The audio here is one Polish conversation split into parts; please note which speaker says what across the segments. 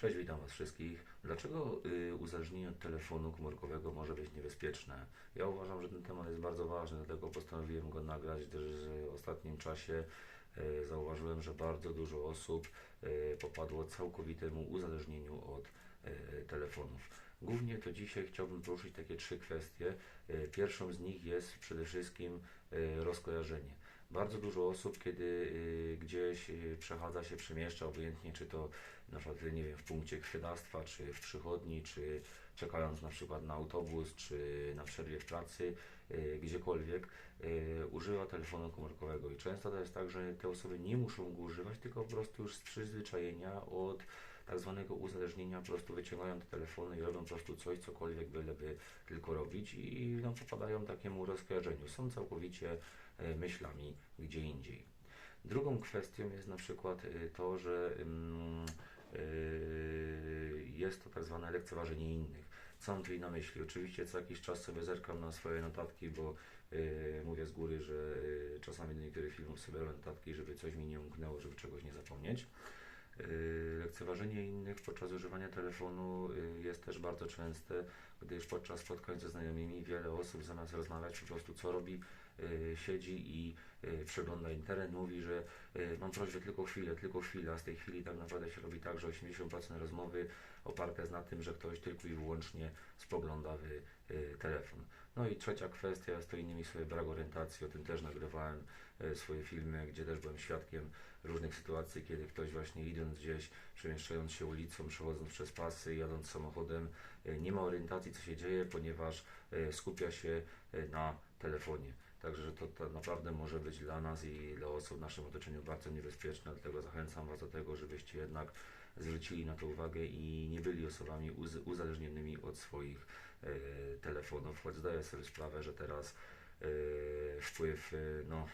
Speaker 1: Cześć, witam Was wszystkich. Dlaczego y, uzależnienie od telefonu komórkowego może być niebezpieczne? Ja uważam, że ten temat jest bardzo ważny, dlatego postanowiłem go nagrać, gdyż w ostatnim czasie y, zauważyłem, że bardzo dużo osób y, popadło całkowitemu uzależnieniu od telefonów. Głównie to dzisiaj chciałbym poruszyć takie trzy kwestie. Pierwszą z nich jest przede wszystkim rozkojarzenie. Bardzo dużo osób, kiedy y, gdzieś y, przechadza się, przemieszcza, obojętnie czy to na przykład, nie wiem, w punkcie krwiodawstwa, czy w przychodni, czy czekając na przykład na autobus, czy na przerwie w pracy, y, gdziekolwiek, używa telefonu komórkowego. I często to jest tak, że te osoby nie muszą go używać, tylko po prostu już z przyzwyczajenia od tak zwanego uzależnienia, po prostu wyciągają te telefony i robią po prostu coś, cokolwiek byleby tylko robić i no, popadają takiemu rozkojarzeniu. Są całkowicie e, myślami gdzie indziej. Drugą kwestią jest na przykład y, to, że ym, y, jest to tak zwane lekceważenie innych. Co mam tutaj na myśli? Oczywiście co jakiś czas sobie zerkam na swoje notatki, bo y, mówię z góry, że czasami do niektórych filmów sobie robię notatki, żeby coś mi nie umknęło, żeby czegoś nie zapomnieć. Y, Lekceważenie innych podczas używania telefonu y, jest też bardzo częste, gdyż podczas spotkań ze znajomymi wiele osób zamiast rozmawiać po prostu co robi, y, siedzi i przegląda internet, mówi, że mam prośbę tylko chwilę, tylko chwilę, a z tej chwili tak naprawdę się robi tak, że 80% rozmowy oparte jest na tym, że ktoś tylko i wyłącznie spogląda w telefon. No i trzecia kwestia jest to innymi słowy brak orientacji, o tym też nagrywałem y, swoje filmy, gdzie też byłem świadkiem różnych sytuacji, kiedy ktoś właśnie idąc gdzieś, przemieszczając się ulicą, przechodząc przez pasy, jadąc samochodem, y, nie ma orientacji, co się dzieje, ponieważ y, skupia się na telefonie. Także to, to naprawdę może być dla nas i dla osób w naszym otoczeniu bardzo niebezpieczne, dlatego zachęcam Was do tego, żebyście jednak zwrócili na to uwagę i nie byli osobami uz uzależnionymi od swoich e, telefonów, choć zdaję sobie sprawę, że teraz e, wpływ e, no,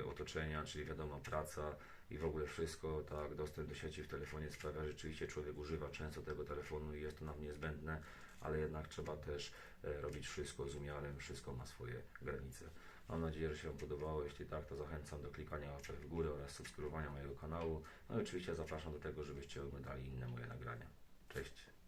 Speaker 1: e, otoczenia, czyli wiadomo praca i w ogóle wszystko, tak, dostęp do sieci w telefonie sprawia, że rzeczywiście człowiek używa często tego telefonu i jest to nam niezbędne, ale jednak trzeba też robić wszystko z umiarem, wszystko ma swoje granice. Mam nadzieję, że się Wam podobało. Jeśli tak, to zachęcam do klikania łapek w górę oraz subskrybowania mojego kanału. No i oczywiście zapraszam do tego, żebyście oglądali inne moje nagrania. Cześć!